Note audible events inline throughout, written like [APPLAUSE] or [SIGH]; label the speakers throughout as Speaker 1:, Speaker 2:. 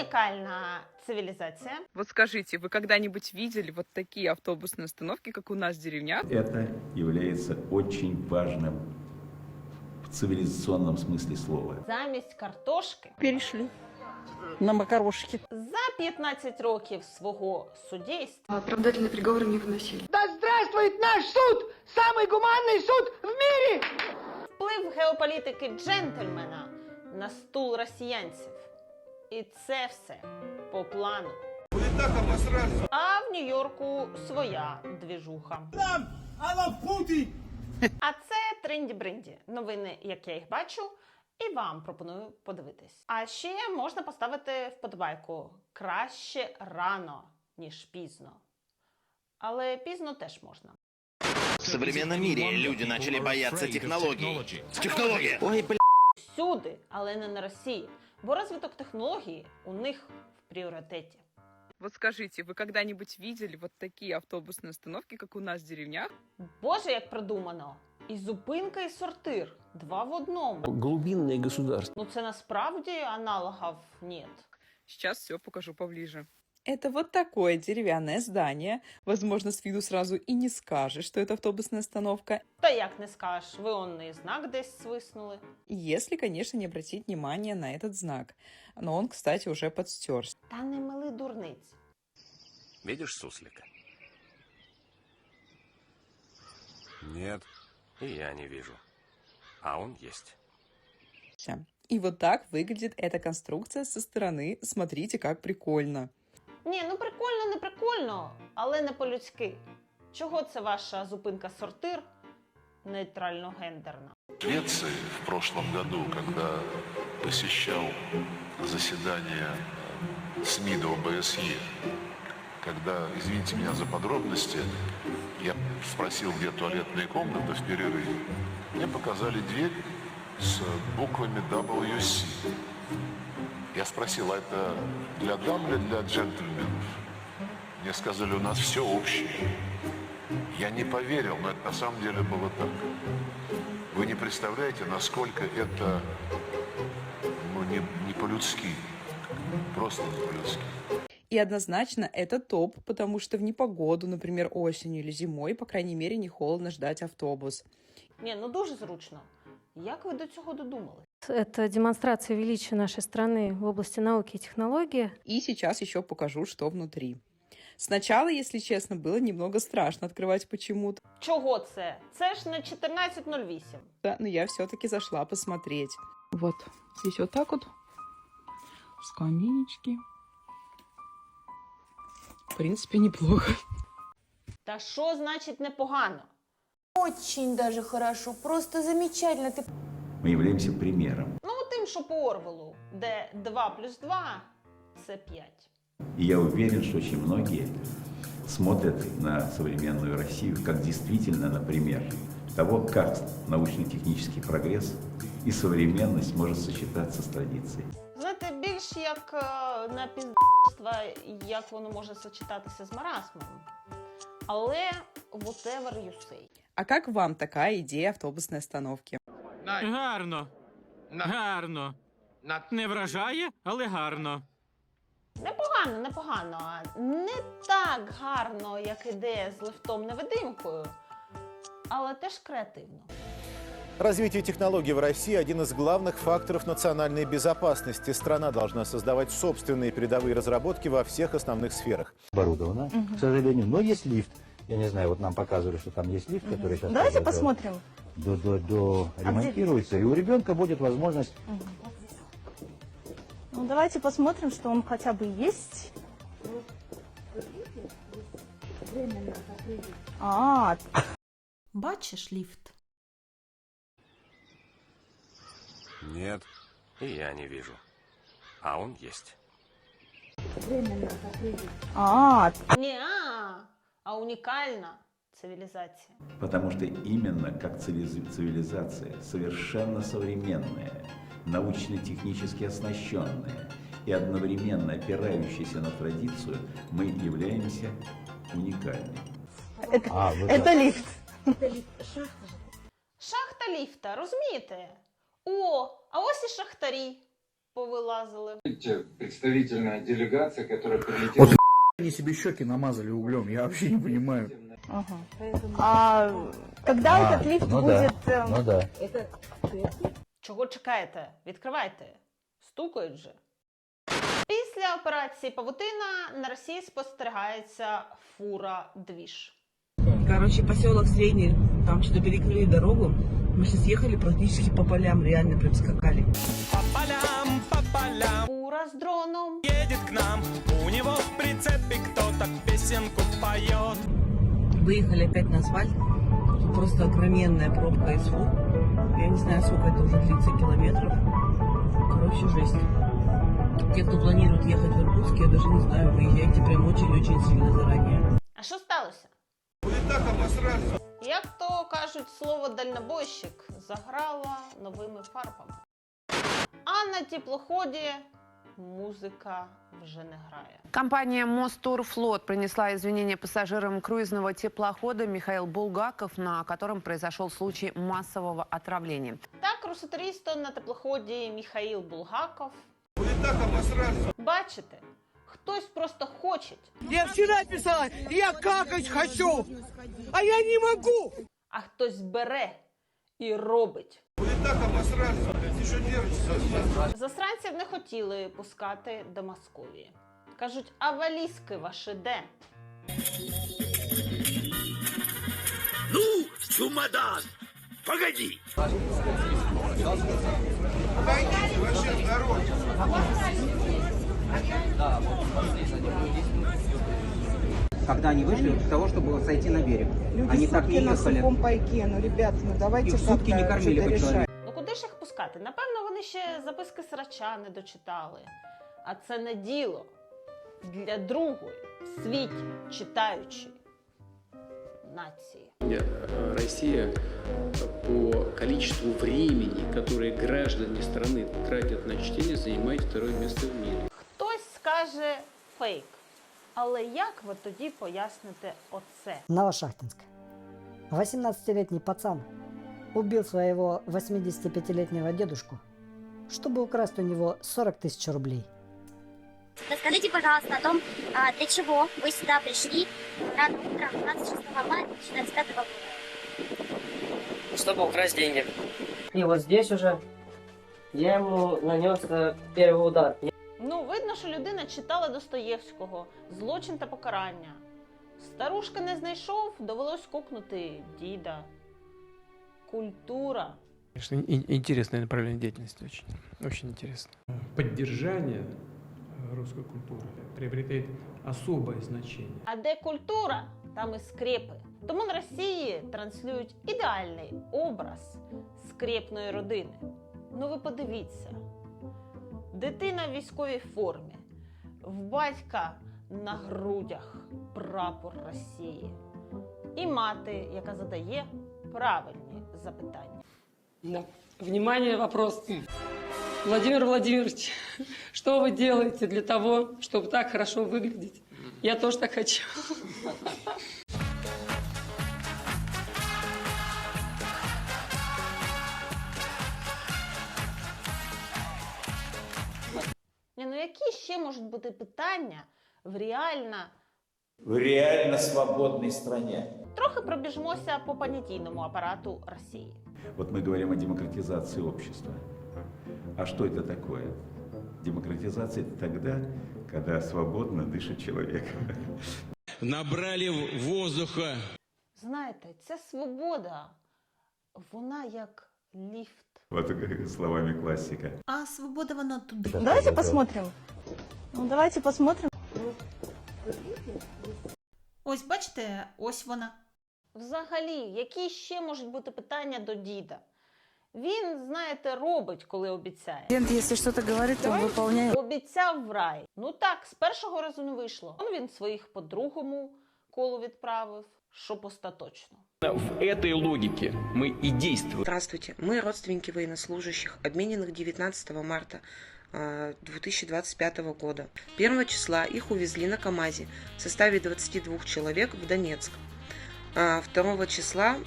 Speaker 1: Унікальна цивілізація.
Speaker 2: Вот скажите, вы когда-нибудь видели вот такие автобусные остановки, как у нас в деревнях?
Speaker 3: Это является очень важным в цивилизационном смысле слова.
Speaker 1: Замість картошки
Speaker 4: Перешли на макарошки.
Speaker 1: за 15 років свого суддейства
Speaker 5: Оправдательный приговор не выносили.
Speaker 6: Да здравствует наш суд! Самый гуманный суд в мире!
Speaker 1: вплив геополітики джентльмена на стул росіянців. І це все по плану. А в Нью-Йорку своя двіжуха. А це тренді бринді. Новини, як я їх бачу, і вам пропоную подивитись. А ще можна поставити вподобайку краще рано, ніж пізно. Але пізно теж можна.
Speaker 7: В современном мире люди начали бояться технологий. Технология! Ой, бля.
Speaker 1: всюди, але не на Росії. Бо розвиток технології у них в пріоритеті.
Speaker 2: Вот скажите, вы когда-нибудь видели вот такие автобусные остановки, как у нас в деревнях?
Speaker 1: Боже, як придумано! І зупинка, і сортир. Два в одному.
Speaker 8: глубинное государство.
Speaker 1: Ну це насправді аналогів нет.
Speaker 2: Сейчас все покажу поближе. Это вот такое деревянное здание. Возможно, с виду сразу и не скажешь, что это автобусная остановка,
Speaker 1: Та як не скажеш, ви онний знак десь свиснули.
Speaker 2: если, конечно, не обратить внимание на этот знак. Но он, кстати, уже подстерся.
Speaker 1: Та не мили дурниць.
Speaker 9: Видишь суслика? Нет, и я не вижу. А он есть.
Speaker 2: И вот так выглядит эта конструкция со стороны. Смотрите, как прикольно.
Speaker 1: Ні, ну прикольно, не прикольно, але не по-людськи. Чого це ваша зупинка сортир нейтрально-гендерна?
Speaker 10: Швеции в прошлом году, когда посещал заседание СМИ ОБСЕ, когда, извините меня за подробности, я спросил, где туалетная комната в перерыве, мне показали дверь с буквами WC. Я спросил, а это для дам или для джентльменов? Мне сказали, у нас все общее. Я не поверил, но это на самом деле было так. Вы не представляете, насколько это ну, не, не по-людски. Просто не по-людски.
Speaker 2: И однозначно это топ, потому что в непогоду, например, осенью или зимой, по крайней мере, не холодно ждать автобус.
Speaker 1: Ні, ну дуже зручно. Як ви до цього додумали?
Speaker 5: Это демонстрация величия нашей страны в области науки и технологии.
Speaker 2: И сейчас еще покажу, что внутри. Сначала, если честно, было немного страшно открывать почему-то,
Speaker 1: Чого це? Це ж не 14.08.
Speaker 2: но я все-таки зашла посмотреть. Вот, здесь вот так вот, скамеечки. В принципе, неплохо.
Speaker 1: Та що значить непогано?
Speaker 4: Очень даже хорошо, просто замечательно. Ты
Speaker 3: Мы являемся примером.
Speaker 1: Ну, тим, що по Орвелу, де 2 плюс 2 це 5.
Speaker 3: И я уверен, что очень многие смотрят на современную Россию как действительно на пример того, как научно-технический прогресс и современность может сочетаться с традицией.
Speaker 1: Знаєте, більш як е, на піздства, як воно може сочетатися з маразмом. Але whatever you say.
Speaker 2: А как вам такая идея автобусной остановки?
Speaker 11: Гарно. Гарно. Не вражає, але гарно.
Speaker 1: Непогано, непогано. Не так гарно, як ідея з лифтом-невидимкою, але теж креативно.
Speaker 12: Развитие технологий в России – один из главных факторов национальной безопасности. Страна должна создавать собственные передовые разработки во всех основных сферах.
Speaker 8: Оборудовано, к сожалению. Но есть лифт. Я не знаю, вот нам показывали, что там есть лифт, который сейчас...
Speaker 4: Давайте
Speaker 8: уже до-
Speaker 4: посмотрим.
Speaker 8: До, до, до ремонтируется, и у ребенка будет возможность...
Speaker 4: Ну, давайте посмотрим, что он хотя бы есть. А,
Speaker 5: Бачиш лифт?
Speaker 9: Нет, и я не вижу. А он есть.
Speaker 4: а,
Speaker 1: Не а, а унікальна цивілізація.
Speaker 3: Потому что именно как цивили- цивилизация, совершенно современная, научно-технически оснащенная и одновременно опирающаяся на традицию, мы являемся уникальными.
Speaker 8: А, вот
Speaker 4: это лифт.
Speaker 1: Шахта ліфта, розумієте? О, а ось і шахтарі. повилазили.
Speaker 6: Представительная делегация, которая прилетела...
Speaker 8: Вот они себе щеки намазали углем, я вообще не понимаю.
Speaker 4: А когда
Speaker 8: А,
Speaker 4: этот лифт
Speaker 8: ну да,
Speaker 4: будет... э,
Speaker 8: ну да.
Speaker 1: Чого чекаєте? Відкривайте. Стукають же. Після операції Павутина на Росії спостерігається фура двіж.
Speaker 6: Короче, поселок Средний, там что-то перекрыли дорогу. Мы сейчас ехали практически по полям, реально прям скакали.
Speaker 1: Фура з дроном.
Speaker 6: Выехали опять на асфальт. Тут просто огроменная пробка из фур. Я не знаю, сколько это уже 30 километров. Короче, жесть. Те, кто планирует ехать в Иркутск, я даже не знаю, выезжайте прям очень-очень сильно заранее.
Speaker 1: А що сталося? Як то кажуть, слово дальнобойщик заграла новими фарбами. А на теплоході музика вже не грає.
Speaker 13: Компания Мостурфлот принесла извинения пассажирам круизного теплохода Михаил Булгаков, на котором произошел случай массового отравления.
Speaker 1: Так, русотрісто на теплоході Міхаїл Булгаков. Бачите, хтось просто хоче,
Speaker 6: Я вчера писала, я какать хочу, а я не могу.
Speaker 1: а хтось бере і робить. Засранців не хотіли пускати до Московії. Кажуть, а валізки ваші де?
Speaker 7: Ну, чумадан! Погоди!
Speaker 6: Когда они вышли для того, чтобы сойти на берег. они так не ехали. пайке, ну, ребят, ну давайте Их сутки не кормили по человеку.
Speaker 1: Ну куди ж їх пускати? Напевно, вони ще записки срача не дочитали. А це не діло для другої в світі читаючої нації.
Speaker 11: Россия по количеству времени, которое граждане страны тратят на чтение, занимает второе место в мире.
Speaker 1: Хтось скаже фейк. Але як ви тоді поясните оце?
Speaker 6: Новошахтинск. 18-летний пацан убил своего 85-летнего дедушку, чтобы украсть у него 40 тысяч рублей.
Speaker 13: Расскажите, пожалуйста, о том, для чего вы сюда пришли рано утром 26 мая 2025 года.
Speaker 6: Чтобы украсть деньги. И вот здесь уже я ему нанес первый удар.
Speaker 1: Ну, видно, що людина читала Достоєвського Злочин та покарання. Старушка не знайшов, довелось кукнути діда. Культура.
Speaker 11: Конечно, интересное направление деятельности очень. Очень интересно. Поддержание русской культуры приобретает особое значение.
Speaker 1: А де культура, там і скрепи. Тому на Росії транслюють ідеальний образ скрепної родини. Ну ви подивіться. Дитина в військовій формі, в батька на грудях прапор Росії. І мати, яка задає правильні запитання.
Speaker 6: Да. Внимание, вопрос. Владимир Владимирович, что вы делаете для того, чтобы так хорошо выглядеть? Я тоже так хочу.
Speaker 1: Ні, ну які ще можуть бути питання в реально
Speaker 3: В реально свободной стране.
Speaker 1: Трохи пробіжмося по понятійному апарату Росії.
Speaker 3: Вот мы говорим о демократизации общества. А что это такое? Демократизация это тогда, когда свободно дышит человек.
Speaker 7: Набрали воздуха.
Speaker 1: Знаєте, ця свобода, вона як ліфт.
Speaker 3: Вот словами классика.
Speaker 4: А свобода вона туди.
Speaker 8: Давайте посмотрим.
Speaker 4: Ну, давайте посмотрим. Ось бачите, ось вона.
Speaker 1: Взагалі, які ще можуть бути питання до діда? Він, знаєте, робить, коли обіцяє.
Speaker 6: Если что-то говорит, то выполняет.
Speaker 1: Обіцяв в рай. Ну так, з першого разу не вийшло. Он він своїх по другому колу відправив, щоб остаточно.
Speaker 11: В этой логике мы и действуем.
Speaker 6: Здравствуйте. Мы родственники военнослужащих, обмененных 19 марта э, 2025 года. 1 числа их увезли на КАМАЗе в составе 22 человек в Донецк. А 2 числа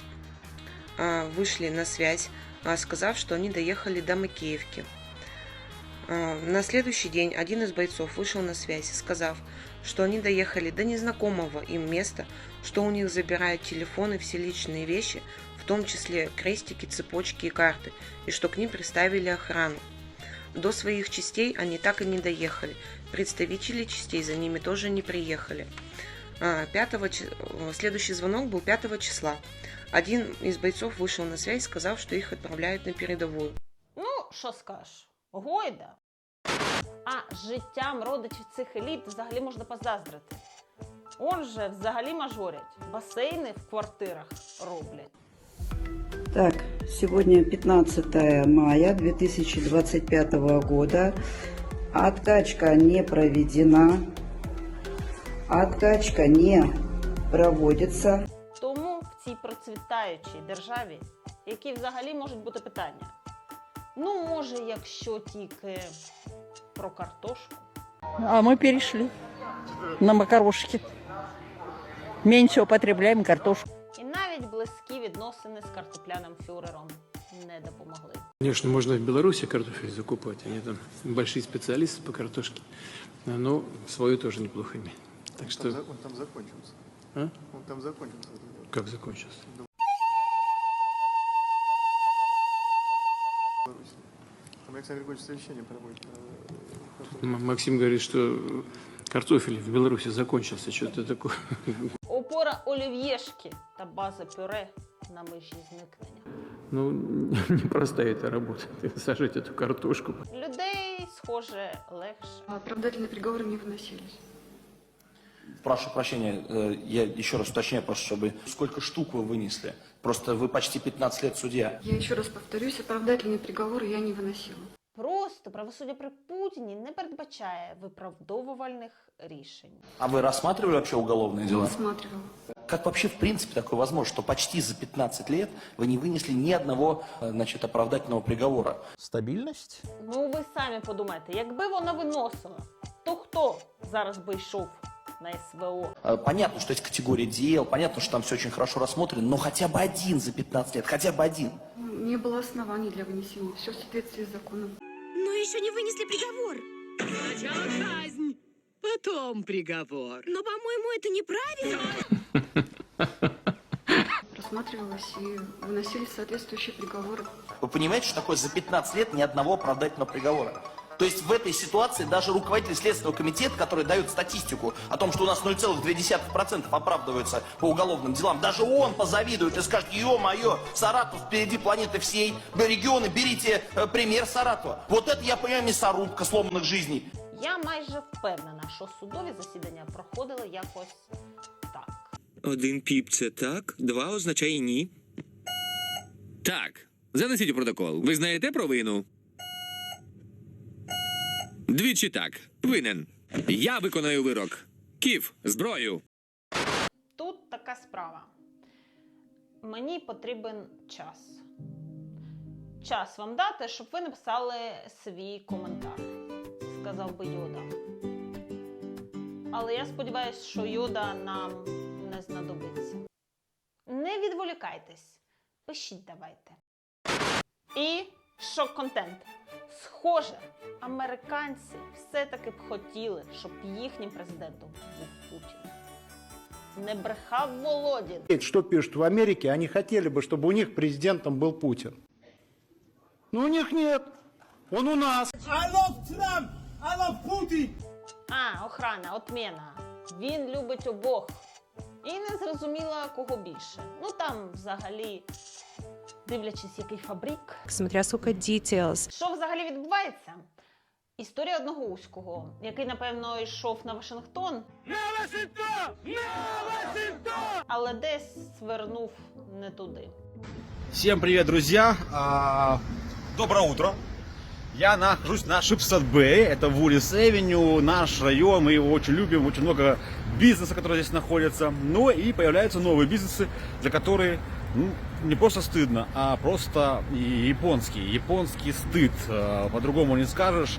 Speaker 6: а, вышли на связь, сказав, что они доехали до Макеевки.
Speaker 14: На следующий день один из бойцов вышел на связь, сказав, что они доехали до незнакомого им места, что у них забирают телефоны, все личные вещи, в том числе крестики, цепочки и карты, и что к ним приставили охрану. До своих частей они так и не доехали. Представители частей за ними тоже не приехали. А, 5 чи- э, Следующий звонок был 5 числа. Один из бойцов вышел на связь, сказав, что их отправляют на передовую.
Speaker 1: Ну, що скажеш? Гойда. А життям родичів цих еліт взагалі можна позаздрити. Он же взагалі мажорять. Басейни в квартирах роблять.
Speaker 15: Так, сегодня 15 мая 2025 года. Откачка не проведена. Откачка не проводится.
Speaker 1: Тому в цій процвітаючій державі, які взагалі можуть бути питання. Ну, може, якщо тільки про картошку.
Speaker 6: А мы перешли на макарошки. Меньше употребляем картошку.
Speaker 1: Відносини з картопляним фюрером не допомогли.
Speaker 11: Конечно, можно в Беларуси картофель закупать, они там большие специалисты по картошке, но свою тоже неплохо имеют. Так что...
Speaker 16: Он там закончился.
Speaker 11: А?
Speaker 16: Он там закончился.
Speaker 11: Как закончился?
Speaker 16: Там Александр Григорьевич совещание проводит. э,
Speaker 11: Максим говорит, что картофель в Беларуси закончился. Что-то такое.
Speaker 1: Опора олів'єшки та база пюре на межі зникнення.
Speaker 11: Ну, [LAUGHS] непростая эта работа. Сажать эту картошку.
Speaker 1: Людей, схоже, легше.
Speaker 17: Оправдательные приговоры не выносились.
Speaker 18: Прошу прощения, э, я еще раз уточняю, просто чтобы... Сколько штук вы вынесли? Просто вы почти 15 лет судья.
Speaker 17: Я еще раз повторюсь, оправдательные приговоры я не выносила.
Speaker 1: Просто правосуддя при Путіні не передбачає виправдовувальних рішень.
Speaker 18: А вы рассматривали вообще уголовные дела?
Speaker 17: Рассматривала.
Speaker 18: Как вообще в принципе такое возможно, что почти за 15 лет вы не вынесли ни одного э, значит, оправдательного приговора?
Speaker 12: Стабильность?
Speaker 1: Ну ви самі подумайте, якби вона виносила, то хто зараз би йшов на СВО?
Speaker 18: Э, Понятно, что есть категория дел, понятно, что там все очень хорошо рассмотрено, но хотя бы один за 15 лет, хотя бы один.
Speaker 17: Не было оснований для вынесения. Все в соответствии с законом.
Speaker 19: Но еще не вынесли приговор. Сначала казнь, потом приговор. Но, по-моему, это неправильно.
Speaker 17: Рассматривалось и выносились соответствующие приговоры.
Speaker 18: Вы понимаете, что такое за 15 лет ни одного оправдательного приговора? То есть в этой ситуации даже руководитель Следственного комитета, который дает статистику о том, что у нас 0,2% оправдываются по уголовным делам, даже он позавидует и скажет, ё-моё, Саратов впереди планеты всей, регионы, берите э, пример Саратова. Вот это, я понимаю, мясорубка сломанных жизней.
Speaker 1: Я майже впевнена, що судові засідання проходили якось.
Speaker 20: Один піп це так, два означає ні. Так, занесіть у протокол. Ви знаєте провину? Двічі так. Винен. Я виконаю вирок. Кіф, зброю.
Speaker 1: Тут така справа. Мені потрібен час. Час вам дати, щоб ви написали свій коментар, сказав би Йода. Але я сподіваюся, що Йода нам знадобиться. Не відволікайтесь, пишіть давайте. І шок-контент. Схоже, американці все-таки б хотіли, щоб їхнім президентом був Путін. Не брехав Володін.
Speaker 21: Что пишут в Америке, они хотели бы, чтобы у них президентом был Путин. Но у них нет. Он у нас.
Speaker 22: I love Trump! I love Putin!
Speaker 1: А, охрана, отмена. Він любить обох. І не зрозуміла, кого більше. Ну там взагалі, дивлячись, який фабрик.
Speaker 23: Смотря сколько details.
Speaker 1: Що взагалі відбувається? Історія одного узького, який, напевно, йшов на Вашингтон,
Speaker 22: На Вашингтон! На Вашингтон!
Speaker 1: але десь свернув не туди.
Speaker 24: Всем привет, друзья! А, Доброе утро! Я нахожусь на Шипсад Бэй, это Вулис Эвеню, наш район, мы его очень любим, очень много бизнеса, который здесь находится. Но и появляются новые бизнесы, за которые ну, не просто стыдно, а просто и японский, японский стыд, А, по-другому не скажешь.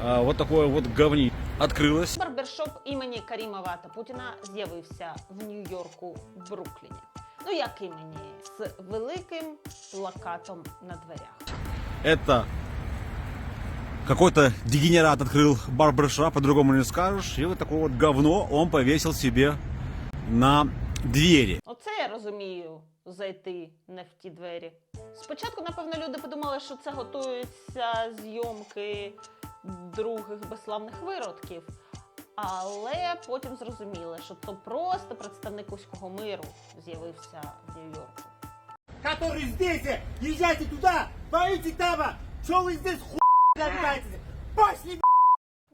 Speaker 24: А, Вот такое вот говни открылось.
Speaker 1: Барбершоп імені Карімова та Путіна з'явився в Нью-Йорку, Брукліні. Ну як імені з великим плакатом на дверях.
Speaker 24: Это какой-то дегенерат открыл барбершоп, по-другому не скажешь, и вот такое вот говно он повесил себе на двери.
Speaker 1: Оце я розумію зайти не в ті двері. Спочатку, напевно, люди подумали, що це готуються зйомки других безславних виродків. Але потім зрозуміли, що то просто представник уського миру з'явився в Нью-Йорку.
Speaker 22: Который здесь, езжайте туда, боитесь там, что вы здесь хуй разбираетесь?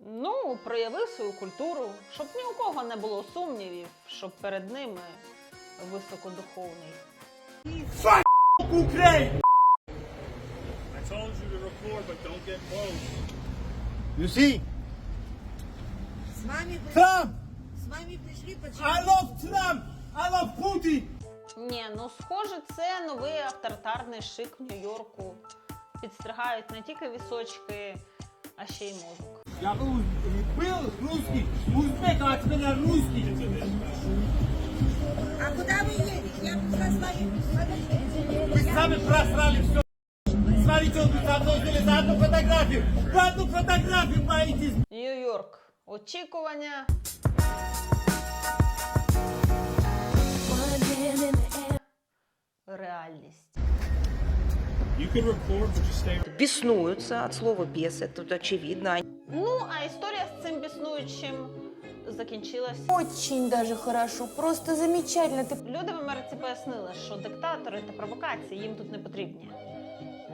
Speaker 1: Ну, проявив свою культуру, щоб ні у кого не було сумнівів, що перед ними високодуховний.
Speaker 22: Fuck Ukraine! I told you to record, but don't get close. You see?
Speaker 19: С вами
Speaker 22: Trump!
Speaker 19: С вами пришли
Speaker 22: I love Trump! I love Putin!
Speaker 1: Ні, ну схоже, це новий авторитарний шик в Нью-Йорку Підстригають не тільки вісочки, а ще й мозок.
Speaker 22: Я был, был русский, узбек, а теперь я русский.
Speaker 19: А куда вы едете? Я пришла с вами.
Speaker 22: Вы сами просрали все. Смотрите, он тут одной сделали за одну фотографию. За одну фотографию боитесь.
Speaker 1: Нью-Йорк. Очікування. Реальність.
Speaker 25: Беснуются от слова бес, это тут очевидно.
Speaker 1: Ну, а історія з цим біснуючим закінчилась.
Speaker 4: Очень даже хорошо, просто замечательно. Ты
Speaker 1: Люди в Америці пояснили, що диктатори та провокації їм тут не потрібні.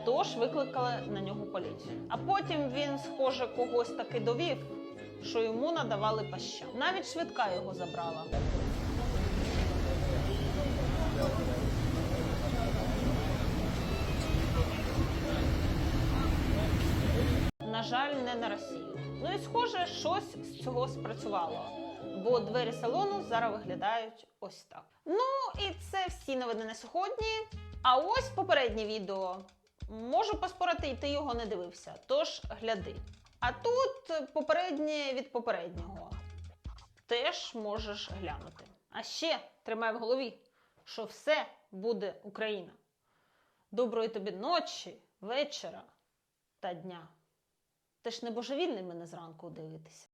Speaker 1: Тож викликали на нього поліцію. А потім він, схоже, когось таки довів, що йому надавали паща. Навіть швидка його забрала. На жаль, не на Росію. Ну і схоже, щось з цього спрацювало. Бо двері салону зараз виглядають ось так. Ну і це всі новини на сьогодні. А ось попереднє відео. Можу поспорити, і ти його не дивився. Тож гляди. А тут попереднє від попереднього. Теж можеш глянути. А ще тримай в голові, що все буде Україна. Доброї тобі ночі, вечора та дня. Ти ж не божевільний мене зранку дивитися.